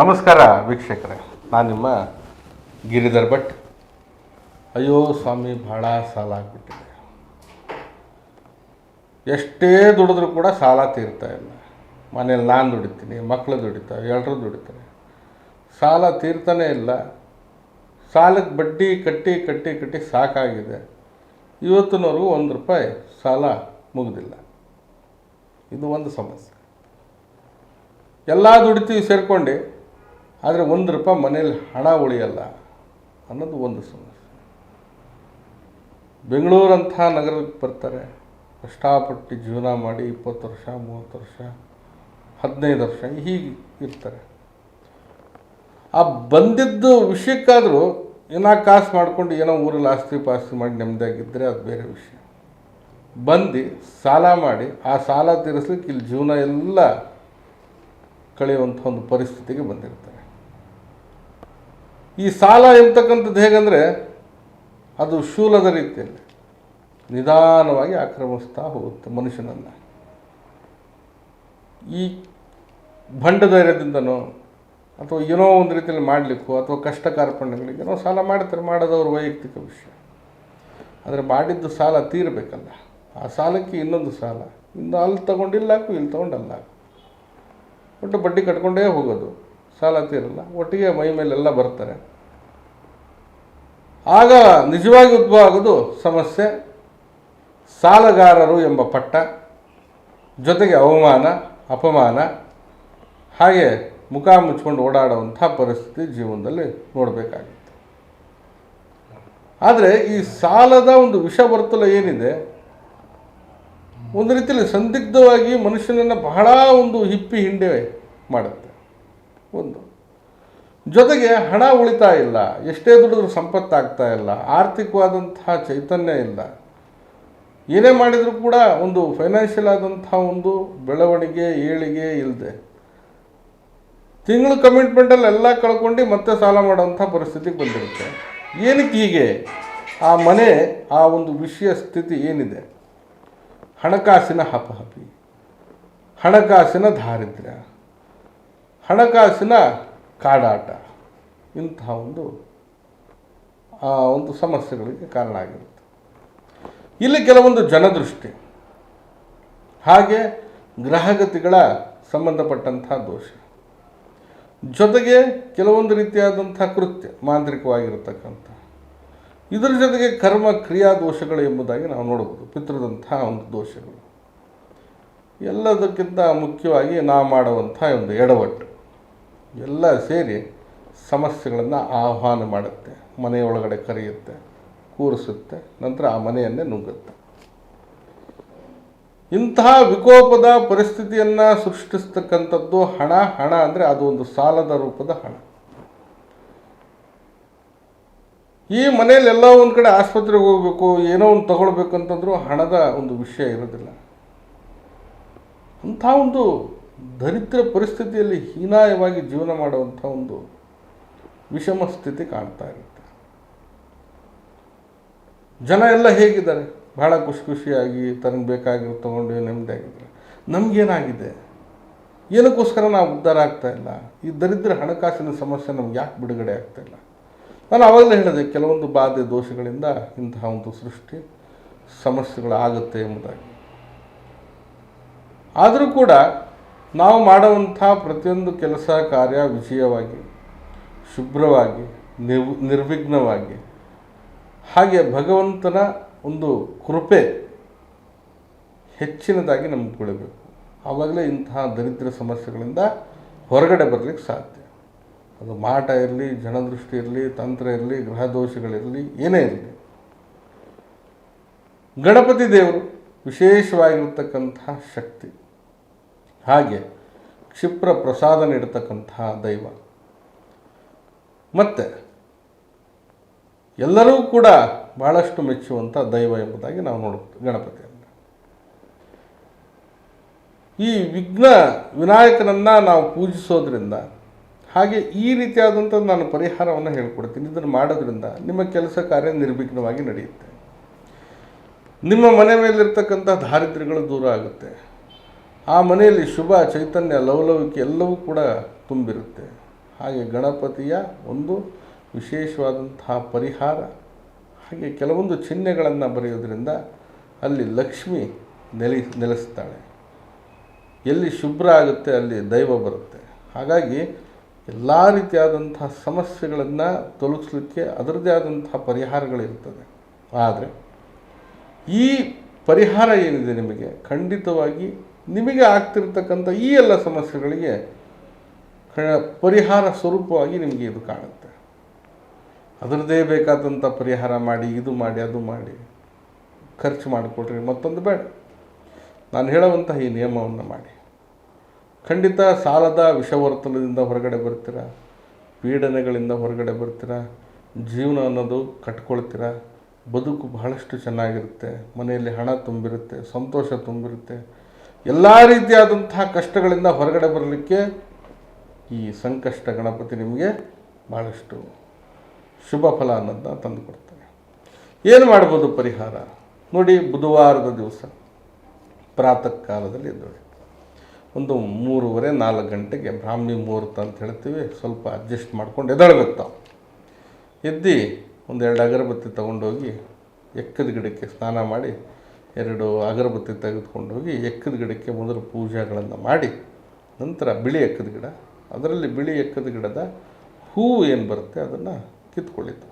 ನಮಸ್ಕಾರ ವೀಕ್ಷಕರೇ. ನಾನು ನಿಮ್ಮ ಗಿರಿಧರ್ ಭಟ್. ಅಯ್ಯೋ ಸ್ವಾಮಿ, ಭಾಳ ಸಾಲ ಆಗಿಬಿಟ್ಟಿದೆ. ಎಷ್ಟೇ ದುಡಿದ್ರೂ ಕೂಡ ಸಾಲ ತೀರ್ತಾ ಇಲ್ಲ. ಮನೇಲಿ ನಾನು ದುಡಿತೀನಿ ಮಕ್ಕಳು ದುಡಿತಾರೆ ಎಲ್ಲರೂ ದುಡಿತಾರೆ. ಸಾಲ ತೀರ್ತಾನೇ ಇಲ್ಲ. ಸಾಲಕ್ಕೆ ಬಡ್ಡಿ ಕಟ್ಟಿ ಕಟ್ಟಿ ಕಟ್ಟಿ ಸಾಕಾಗಿದೆ. ಇವತ್ತಿನವರೆಗೂ ಒಂದು ರೂಪಾಯಿ ಸಾಲ ಮುಗಿದಿಲ್ಲ. ಇದು ಒಂದು ಸಮಸ್ಯೆ. ಎಲ್ಲ ದುಡಿತೀವಿ ಸೇರ್ಕೊಂಡು ಆದರೆ ಒಂದು ರೂಪಾಯಿ ಮನೇಲಿ ಹಣ ಉಳಿಯಲ್ಲ ಅನ್ನೋದು ಒಂದು ಸಮಸ್ಯೆ. ಬೆಂಗಳೂರಂಥ ನಗರಕ್ಕೆ ಬರ್ತಾರೆ, ಕಷ್ಟಪಟ್ಟು ಜೀವನ ಮಾಡಿ ಇಪ್ಪತ್ತು ವರ್ಷ, ಮೂವತ್ತು ವರ್ಷ, ಹದಿನೈದು ವರ್ಷ, ಹೀಗೆ ಇರ್ತಾರೆ. ಆ ಬಂದಿದ್ದು ವಿಷಯಕ್ಕಾದರೂ ಏನೋ ಕಾಸು ಮಾಡ್ಕೊಂಡು ಏನೋ ಊರಲ್ಲಿ ಆಸ್ತಿ ಪಾಸ್ತಿ ಮಾಡಿ ನೆಮ್ಮದಿಯಾಗಿದ್ದರೆ ಅದು ಬೇರೆ ವಿಷಯ. ಬಂದು ಸಾಲ ಮಾಡಿ, ಆ ಸಾಲ ತೀರಿಸ್ಲಿಕ್ಕೆ ಇಲ್ಲಿ ಜೀವನ ಎಲ್ಲ ಕಳೆಯುವಂಥ ಒಂದು ಪರಿಸ್ಥಿತಿಗೆ ಬಂದಿರ್ತಾರೆ. ಈ ಸಾಲ ಎಂಬತಕ್ಕಂಥದ್ದು ಹೇಗಂದರೆ ಅದು ಶೂಲದ ರೀತಿಯಲ್ಲಿ ನಿಧಾನವಾಗಿ ಆಕ್ರಮಿಸ್ತಾ ಹೋಗುತ್ತೆ ಮನುಷ್ಯನನ್ನು. ಈ ಧೈರ್ಯದಿಂದನೋ ಅಥವಾ ಏನೋ ಒಂದು ರೀತಿಯಲ್ಲಿ ಮಾಡಲಿಕ್ಕೋ ಅಥವಾ ಕಷ್ಟ ಕಾರ್ಪಣ್ಯಗಳಿಗೆ ಏನೋ ಸಾಲ ಮಾಡ್ತಾರೆ, ಮಾಡೋದವ್ರ ವೈಯಕ್ತಿಕ ವಿಷಯ. ಆದರೆ ಮಾಡಿದ್ದು ಸಾಲ ತೀರಬೇಕಲ್ಲ. ಆ ಸಾಲಕ್ಕೆ ಇನ್ನೊಂದು ಸಾಲ. ಇನ್ನು ಅಲ್ಲಿ ತಗೊಂಡಿಲ್ಲಾಕು ಇಲ್ಲಿ ತಗೊಂಡಲ್ಲ. ಒಟ್ಟು ಬಡ್ಡಿ ಕಟ್ಕೊಂಡೇ ಹೋಗೋದು. ಸಾಲ ತೀರಲ್ಲ ಒಟ್ಟಿಗೆ ಮೈ ಮೇಲೆಲ್ಲ ಬರ್ತಾರೆ. ಆಗ ನಿಜವಾಗಿ ಉದ್ಭವ ಆಗೋದು ಸಮಸ್ಯೆ, ಸಾಲಗಾರರು ಎಂಬ ಪಟ್ಟ, ಜೊತೆಗೆ ಅವಮಾನ, ಅಪಮಾನ, ಹಾಗೆ ಮುಖ ಮುಚ್ಕೊಂಡು ಓಡಾಡುವಂಥ ಪರಿಸ್ಥಿತಿ ಜೀವನದಲ್ಲಿ ನೋಡಬೇಕಾಗುತ್ತೆ. ಆದರೆ ಈ ಸಾಲದ ಒಂದು ವಿಷ ವಿಷವರ್ತುಲ ಏನಿದೆ, ಒಂದು ರೀತಿಯಲ್ಲಿ ಸಂದಿಗ್ಧವಾಗಿ ಮನುಷ್ಯನನ್ನು ಬಹಳ ಒಂದು ಹಿಪ್ಪಿ ಹಿಂಡೆ ಮಾಡುತ್ತೆ. ಒಂದು. ಜೊತೆಗೆ ಹಣ ಉಳಿತಾಯ ಇಲ್ಲ, ಎಷ್ಟೇ ದುಡಿದ್ರೂ ಸಂಪತ್ತಾಗ್ತಾ ಇಲ್ಲ, ಆರ್ಥಿಕವಾದಂತಹ ಚೈತನ್ಯ ಇಲ್ಲ. ಏನೇ ಮಾಡಿದರೂ ಕೂಡ ಒಂದು ಫೈನಾನ್ಷಿಯಲ್ ಆದಂಥ ಒಂದು ಬೆಳವಣಿಗೆ, ಏಳಿಗೆ ಇಲ್ಲದೆ ತಿಂಗಳು ಕಮಿಟ್ಮೆಂಟಲ್ಲಿ ಎಲ್ಲ ಕಳ್ಕೊಂಡು ಮತ್ತೆ ಸಾಲ ಮಾಡೋವಂಥ ಪರಿಸ್ಥಿತಿಗೆ ಬಂದಿರುತ್ತೆ. ಏನಕ್ಕೆ ಹೀಗೆ? ಆ ಮನೆ, ಆ ಒಂದು ವಿಷಯ ಸ್ಥಿತಿ ಏನಿದೆ? ಹಣಕಾಸಿನ ಹಪಹಪಿ ಹಣಕಾಸಿನ ದಾರಿದ್ರ್ಯ. ಹಣಕಾಸಿನ ಕಾಡಾಟ. ಇಂತಹ ಒಂದು ಆ, ಒಂದು ಸಮಸ್ಯೆಗಳಿಗೆ ಕಾರಣ ಆಗಿರುತ್ತೆ. ಇಲ್ಲಿ ಕೆಲವೊಂದು ಜನದೃಷ್ಟಿ. ಹಾಗೆ ಗ್ರಹಗತಿಗಳ ಸಂಬಂಧಪಟ್ಟಂಥ ದೋಷ. ಜೊತೆಗೆ ಕೆಲವೊಂದು ರೀತಿಯಾದಂಥ ಕೃತ್ಯ ಮಾಂತ್ರಿಕವಾಗಿರತಕ್ಕಂಥ. ಇದರ ಜೊತೆಗೆ ಕರ್ಮ ಕ್ರಿಯಾ ದೋಷಗಳು ಎಂಬುದಾಗಿ ನಾವು ನೋಡಬಹುದು. ಪಿತೃದಂತಹ ಒಂದು ದೋಷಗಳು. ಎಲ್ಲದಕ್ಕಿಂತ ಮುಖ್ಯವಾಗಿ ನಾವು ಮಾಡುವಂಥ ಒಂದು ಎಡವಟ್ಟು. ಎಲ್ಲ ಸೇರಿ ಸಮಸ್ಯೆಗಳನ್ನು ಆಹ್ವಾನ ಮಾಡುತ್ತೆ, ಮನೆಯೊಳಗಡೆ ಕರೆಯುತ್ತೆ, ಕೂರಿಸುತ್ತೆ, ನಂತರ ಆ ಮನೆಯನ್ನೇ ನುಗ್ಗುತ್ತೆ ಇಂತಹ ವಿಕೋಪದ ಪರಿಸ್ಥಿತಿಯನ್ನು ಸೃಷ್ಟಿಸ್ತಕ್ಕಂಥದ್ದು ಹಣ. ಹಣ ಅಂದರೆ ಅದು ಒಂದು ಸಾಲದ ರೂಪದ ಹಣ. ಈ ಮನೆಯಲ್ಲಿ ಎಲ್ಲ ಒಂದು ಕಡೆ ಆಸ್ಪತ್ರೆಗೆ ಹೋಗಬೇಕು, ಏನೋ ಒಂದು ತಗೊಳ್ಬೇಕಂತಂದ್ರೂ ಹಣದ ಒಂದು ವಿಷಯ ಇರೋದಿಲ್ಲ. ಅಂಥ ಒಂದು ದರಿದ್ರ ಪರಿಸ್ಥಿತಿಯಲ್ಲಿ ಹೀನಾಯವಾಗಿ ಜೀವನ ಮಾಡುವಂಥ ಒಂದು ವಿಷಮ ಸ್ಥಿತಿ ಕಾಣ್ತಾ ಇರುತ್ತೆ. ಜನ ಎಲ್ಲ ಹೇಗಿದ್ದಾರೆ? ಬಹಳ ಖುಷಿ ಖುಷಿಯಾಗಿ ತನಗೆ ಬೇಕಾಗಿರೋ ತೊಗೊಂಡು ನೆಮ್ಮದಿಯಾಗಿದ್ದಾರೆ ನಮಗೇನಾಗಿದೆ? ಏನಕ್ಕೋಸ್ಕರ ನಾವು ಉದ್ಧಾರ ಆಗ್ತಾ ಇಲ್ಲ? ಈ ದರಿದ್ರ ಹಣಕಾಸಿನ ಸಮಸ್ಯೆ ನಮ್ಗೆ ಯಾಕೆ ಬಿಡುಗಡೆ ಆಗ್ತಾ ಇಲ್ಲ? ನಾನು ಆವಾಗಲೇ ಹೇಳಿದೆ, ಕೆಲವೊಂದು ಬಾಧೆ ದೋಷಗಳಿಂದ ಇಂತಹ ಒಂದು ಸೃಷ್ಟಿ ಸಮಸ್ಯೆಗಳಾಗುತ್ತೆ ಎಂಬುದಾಗಿ. ಆದರೂ ಕೂಡ ನಾವು ಮಾಡುವಂಥ ಪ್ರತಿಯೊಂದು ಕೆಲಸ ಕಾರ್ಯ ವಿಜಯವಾಗಿ, ಶುಭ್ರವಾಗಿ ನಿವ್ ನಿರ್ವಿಘ್ನವಾಗಿ. ಹಾಗೆ ಭಗವಂತನ ಒಂದು ಕೃಪೆ ಹೆಚ್ಚಿನದಾಗಿ ನಂಬಿಕೊಳ್ಳಬೇಕು ಆವಾಗಲೇ ಇಂತಹ ದರಿದ್ರ ಸಮಸ್ಯೆಗಳಿಂದ ಹೊರಗಡೆ ಬರಲಿಕ್ಕೆ ಸಾಧ್ಯ. ಅದು ಮಾಟ ಇರಲಿ, ಜನದೃಷ್ಟಿ ಇರಲಿ, ತಂತ್ರ ಇರಲಿ, ಗ್ರಹ ದೋಷಗಳಿರಲಿ ಏನೇ ಇರಲಿ. ಗಣಪತಿ ದೇವರು ವಿಶೇಷವಾಗಿರ್ತಕ್ಕಂತಹ ಶಕ್ತಿ. ಹಾಗೆ ಕ್ಷಿಪ್ರ ಪ್ರಸಾದ ನೀಡತಕ್ಕಂತಹ ದೈವ. ಮತ್ತು ಎಲ್ಲರೂ ಕೂಡ ಬಹಳಷ್ಟು ಮೆಚ್ಚುವಂಥ ದೈವ ಎಂಬುದಾಗಿ ನಾವು ನೋಡ್ಬೋದು ಗಣಪತಿಯನ್ನು. ಈ ವಿಘ್ನ ವಿನಾಯಕನನ್ನು ನಾವು ಪೂಜಿಸೋದ್ರಿಂದ ಹಾಗೆ ಈ ರೀತಿಯಾದಂಥ ನಾನು ಪರಿಹಾರವನ್ನು ಹೇಳ್ಕೊಡ್ತೀನಿ. ಇದನ್ನು ಮಾಡೋದ್ರಿಂದ ನಿಮ್ಮ ಕೆಲಸ ಕಾರ್ಯ ನಿರ್ವಿಘ್ನವಾಗಿ ನಡೆಯುತ್ತೆ. ನಿಮ್ಮ ಮನೆ ಮೇಲಿರ್ತಕ್ಕಂಥ ದಾರಿದ್ರ್ಯಗಳು ದೂರ ಆಗುತ್ತೆ. ಆ ಮನೆಯಲ್ಲಿ ಶುಭ, ಚೈತನ್ಯ, ಲವಲವಿಕೆ ಎಲ್ಲವೂ ಕೂಡ ತುಂಬಿರುತ್ತೆ. ಹಾಗೆ ಗಣಪತಿಯ ಒಂದು ವಿಶೇಷವಾದಂತಹ ಪರಿಹಾರ, ಹಾಗೆ ಕೆಲವೊಂದು ಚಿಹ್ನೆಗಳನ್ನು ಬರೆಯೋದ್ರಿಂದ ಅಲ್ಲಿ ಲಕ್ಷ್ಮಿ ನೆಲೆ, ನೆಲೆಸ್ತಾಳೆ. ಎಲ್ಲಿ ಶುಭ್ರ ಆಗುತ್ತೆ ಅಲ್ಲಿ ದೈವ ಬರುತ್ತೆ. ಹಾಗಾಗಿ ಎಲ್ಲ ರೀತಿಯಾದಂತಹ ಸಮಸ್ಯೆಗಳನ್ನು ತೊಲಗಿಸ್ಲಿಕ್ಕೆ ಅದರದ್ದೇ ಆದಂತಹ ಪರಿಹಾರಗಳಿರ್ತದೆ. ಆದರೆ ಈ ಪರಿಹಾರ ಏನಿದೆ ನಿಮಗೆ? ಖಂಡಿತವಾಗಿ ನಿಮಗೆ ಆಗ್ತಿರ್ತಕ್ಕಂಥ ಈ ಎಲ್ಲ ಸಮಸ್ಯೆಗಳಿಗೆ ಪರಿಹಾರ ಸ್ವರೂಪವಾಗಿ ನಿಮಗೆ ಇದು ಕಾಣುತ್ತೆ. ಅದರದ್ದೇ ಬೇಕಾದಂಥ ಪರಿಹಾರ ಮಾಡಿ, ಇದು ಮಾಡಿ, ಅದು ಮಾಡಿ, ಖರ್ಚು ಮಾಡಿಕೊಡ್ರಿ ಮತ್ತೊಂದು ಬೇಡ. ನಾನು ಹೇಳುವಂತಹ ಈ ನಿಯಮವನ್ನು ಮಾಡಿ. ಖಂಡಿತ ಸಾಲದ ವಿಷವರ್ತನದಿಂದ ಹೊರಗಡೆ ಬರ್ತೀರಾ? ಪೀಡನೆಗಳಿಂದ ಹೊರಗಡೆ ಬರ್ತೀರಾ? ಜೀವನ ಅನ್ನೋದು ಕಟ್ಕೊಳ್ತೀರ? ಬದುಕು ಬಹಳಷ್ಟು ಚೆನ್ನಾಗಿರುತ್ತೆ. ಮನೆಯಲ್ಲಿ ಹಣ ತುಂಬಿರುತ್ತೆ, ಸಂತೋಷ ತುಂಬಿರುತ್ತೆ. ಎಲ್ಲ ರೀತಿಯಾದಂತಹ ಕಷ್ಟಗಳಿಂದ ಹೊರಗಡೆ ಬರಲಿಕ್ಕೆ ಈ ಸಂಕಷ್ಟ ಗಣಪತಿ ನಿಮಗೆ ಭಾಳಷ್ಟು ಶುಭ ಫಲ ಅನ್ನೋದನ್ನ ತಂದು ಕೊಡ್ತಾರೆ ಏನು ಮಾಡ್ಬೋದು ಪರಿಹಾರ? ನೋಡಿ, ಬುಧವಾರದ ದಿವಸ ಪ್ರಾತಃ ಕಾಲದಲ್ಲಿ ನೋಡಿ. ಒಂದು ಮೂರುವರೆ ನಾಲ್ಕು ಗಂಟೆಗೆ ಬ್ರಾಹ್ಮಿ ಮುಹೂರ್ತ ಅಂತ ಹೇಳ್ತೀವಿ. ಸ್ವಲ್ಪ ಅಡ್ಜಸ್ಟ್ ಮಾಡ್ಕೊಂಡು ಎದ್ದೇಳ್ಬೇಕು ತಾವು. ಎದ್ದು ಒಂದೆರಡು ಅಗರಬತ್ತಿ ತೊಗೊಂಡೋಗಿ ಎಕ್ಕದ ಗಿಡಕ್ಕೆ ಸ್ನಾನ ಮಾಡಿ ಎರಡು ಅಗರಬತ್ತಿ ತೆಗೆದುಕೊಂಡು ಹೋಗಿ ಎಕ್ಕದ ಗಿಡಕ್ಕೆ ಮೊದಲು ಪೂಜೆಗಳನ್ನು ಮಾಡಿ, ನಂತರ ಬಿಳಿ ಎಕ್ಕದ ಗಿಡ. ಅದರಲ್ಲಿ ಬಿಳಿ ಎಕ್ಕದ ಗಿಡದ ಹೂವು ಏನು ಬರುತ್ತೆ ಅದನ್ನು ಕಿತ್ಕೊಳ್ಳಿತು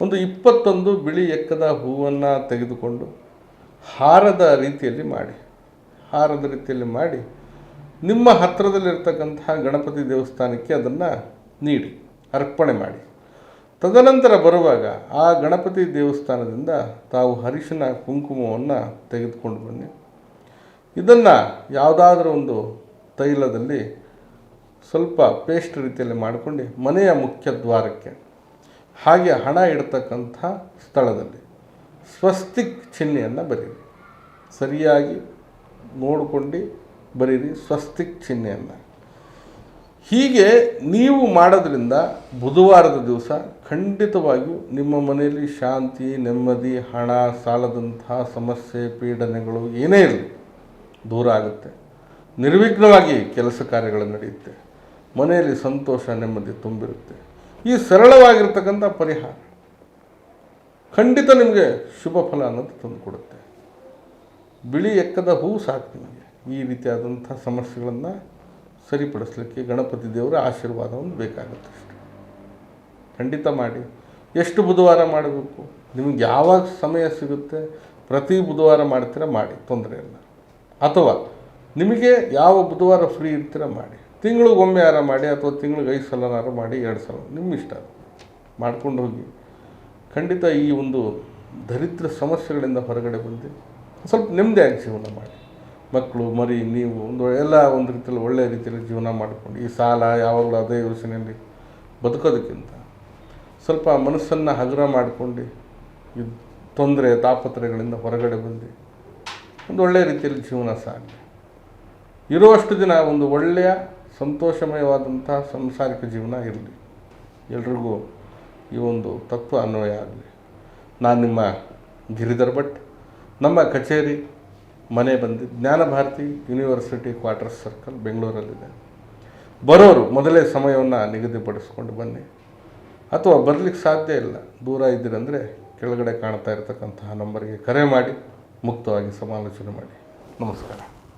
ಒಂದು ಇಪ್ಪತ್ತೊಂದು ಬಿಳಿ ಎಕ್ಕದ ಹೂವನ್ನು ತೆಗೆದುಕೊಂಡು ಹಾರದ ರೀತಿಯಲ್ಲಿ ಮಾಡಿ, ಹಾರದ ರೀತಿಯಲ್ಲಿ ಮಾಡಿ ನಿಮ್ಮ ಹತ್ತಿರದಲ್ಲಿರ್ತಕ್ಕಂತಹ ಗಣಪತಿ ದೇವಸ್ಥಾನಕ್ಕೆ ಅದನ್ನು ನೀಡಿ, ಅರ್ಪಣೆ ಮಾಡಿ. ತದನಂತರ ಬರುವಾಗ ಆ ಗಣಪತಿ ದೇವಸ್ಥಾನದಿಂದ ತಾವು ಅರಿಶಿನ ಕುಂಕುಮವನ್ನು ತೆಗೆದುಕೊಂಡು ಬನ್ನಿ. ಇದನ್ನು ಯಾವುದಾದ್ರೂ ಒಂದು ತೈಲದಲ್ಲಿ ಸ್ವಲ್ಪ ಪೇಸ್ಟ್ ರೀತಿಯಲ್ಲಿ ಮಾಡಿಕೊಂಡು ಮನೆಯ ಮುಖ್ಯ ದ್ವಾರಕ್ಕೆ, ಹಾಗೆ ಹಣ ಇಡ್ತಕ್ಕಂಥ ಸ್ಥಳದಲ್ಲಿ ಸ್ವಸ್ತಿಕ್ ಚಿಹ್ನೆಯನ್ನು ಬರೀರಿ. ಸರಿಯಾಗಿ ನೋಡಿಕೊಂಡು ಬರೀರಿ ಸ್ವಸ್ತಿಕ್ ಚಿಹ್ನೆಯನ್ನು. ಹೀಗೆ ನೀವು ಮಾಡೋದ್ರಿಂದ ಬುಧವಾರದ ದಿವಸ ಖಂಡಿತವಾಗಿಯೂ ನಿಮ್ಮ ಮನೆಯಲ್ಲಿ ಶಾಂತಿ, ನೆಮ್ಮದಿ, ಹಣ, ಸಾಲದಂತಹ ಸಮಸ್ಯೆ, ಪೀಡನೆಗಳು ಏನೇ ಇರಲಿ ದೂರ ಆಗುತ್ತೆ. ನಿರ್ವಿಘ್ನವಾಗಿ ಕೆಲಸ ಕಾರ್ಯಗಳು ನಡೆಯುತ್ತೆ. ಮನೆಯಲ್ಲಿ ಸಂತೋಷ, ನೆಮ್ಮದಿ ತುಂಬಿರುತ್ತೆ. ಈ ಸರಳವಾಗಿರ್ತಕ್ಕಂಥ ಪರಿಹಾರ ಖಂಡಿತ ನಿಮಗೆ ಶುಭ ಫಲ ಅನ್ನೋದು ತಂದು ಕೊಡುತ್ತೆ. ಬಿಳಿ ಎಕ್ಕದ ಹೂ ಸಾಕು ನಿಮಗೆ. ಈ ರೀತಿಯಾದಂಥ ಸಮಸ್ಯೆಗಳನ್ನು ಸರಿಪಡಿಸಲಿಕ್ಕೆ ಗಣಪತಿ ದೇವರ ಆಶೀರ್ವಾದವನ್ನು ಬೇಕಾಗುತ್ತೆ ಖಂಡಿತ ಮಾಡಿ. ಎಷ್ಟು ಬುಧವಾರ ಮಾಡಬೇಕು? ನಿಮಗೆ ಯಾವಾಗ ಸಮಯ ಸಿಗುತ್ತೆ? ಪ್ರತಿ ಬುಧವಾರ ಮಾಡ್ತೀರ? ಮಾಡಿ. ತೊಂದರೆ ಇಲ್ಲ. ಅಥವಾ ನಿಮಗೆ ಯಾವ ಬುಧವಾರ ಫ್ರೀ ಇರ್ತೀರ? ಮಾಡಿ. ತಿಂಗಳಿಗೊಮ್ಮೆ ಯಾರ ಮಾಡಿ ಅಥವಾ ತಿಂಗಳಿಗೆ ಐದು ಸಲನಾರು ಮಾಡಿ, ಎರಡು ಸಲ ನಿಮ್ಮ ಇಷ್ಟ ಮಾಡ್ಕೊಂಡು ಹೋಗಿ. ಖಂಡಿತ ಈ ಒಂದು ದರಿದ್ರ ಸಮಸ್ಯೆಗಳಿಂದ ಹೊರಗಡೆ ಬಂದು ಸ್ವಲ್ಪ ನೆಮ್ಮದಿಯಾಗಿ ಜೀವನ ಮಾಡಿ. ಮಕ್ಕಳು, ಮರಿ, ನೀವು, ಒಂದು ಎಲ್ಲ ಒಂದು ರೀತಿಯಲ್ಲಿ ಒಳ್ಳೆಯ ರೀತಿಯಲ್ಲಿ ಜೀವನ ಮಾಡಿಕೊಂಡು, ಈ ಸಾಲ, ಯಾವಾಗಲೂ ಅದೇ ಯೋಚನೆಯಲ್ಲಿ ಬದುಕೋದಕ್ಕಿಂತ ಸ್ವಲ್ಪ ಮನಸ್ಸನ್ನು ಹಗುರ ಮಾಡಿಕೊಂಡು, ಈ ತೊಂದರೆ, ತಾಪತ್ರಯಗಳಿಂದ ಹೊರಗಡೆ ಬಂದು ಒಂದು ಒಳ್ಳೆಯ ರೀತಿಯಲ್ಲಿ ಜೀವನ ಸಾಗಲಿ. ಇರುವಷ್ಟು ದಿನ ಒಂದು ಒಳ್ಳೆಯ, ಸಂತೋಷಮಯವಾದಂತಹ ಸಂಸಾರಿಕ ಜೀವನ ಇರಲಿ. ಎಲ್ರಿಗೂ ಈ ಒಂದು ತತ್ವ ಅನ್ವಯ ಆಗಲಿ. ನಾನು ನಿಮ್ಮ ಗಿರಿಧರ್ ಭಟ್, ನಮ್ಮ ಕಚೇರಿ ಮನೆ ಬಂದು ಜ್ಞಾನಭಾರತಿ ಯೂನಿವರ್ಸಿಟಿ ಕ್ವಾರ್ಟರ್ಸ್ ಸರ್ಕಲ್ ಬೆಂಗಳೂರಲ್ಲಿದೆ. ಬರೋರು ಮೊದಲೇ ಸಮಯವನ್ನು ನಿಗದಿಪಡಿಸ್ಕೊಂಡು ಬನ್ನಿ. ಅಥವಾ ಬರಲಿಕ್ಕೆ ಸಾಧ್ಯ ಇಲ್ಲ. ದೂರ ಇದ್ದೀರಂದರೆ ಕೆಳಗಡೆ ಕಾಣ್ತಾ ಇರತಕ್ಕಂತಹ ನಂಬರಿಗೆ ಕರೆ ಮಾಡಿ, ಮುಕ್ತವಾಗಿ ಸಮಾಲೋಚನೆ ಮಾಡಿ. ನಮಸ್ಕಾರ.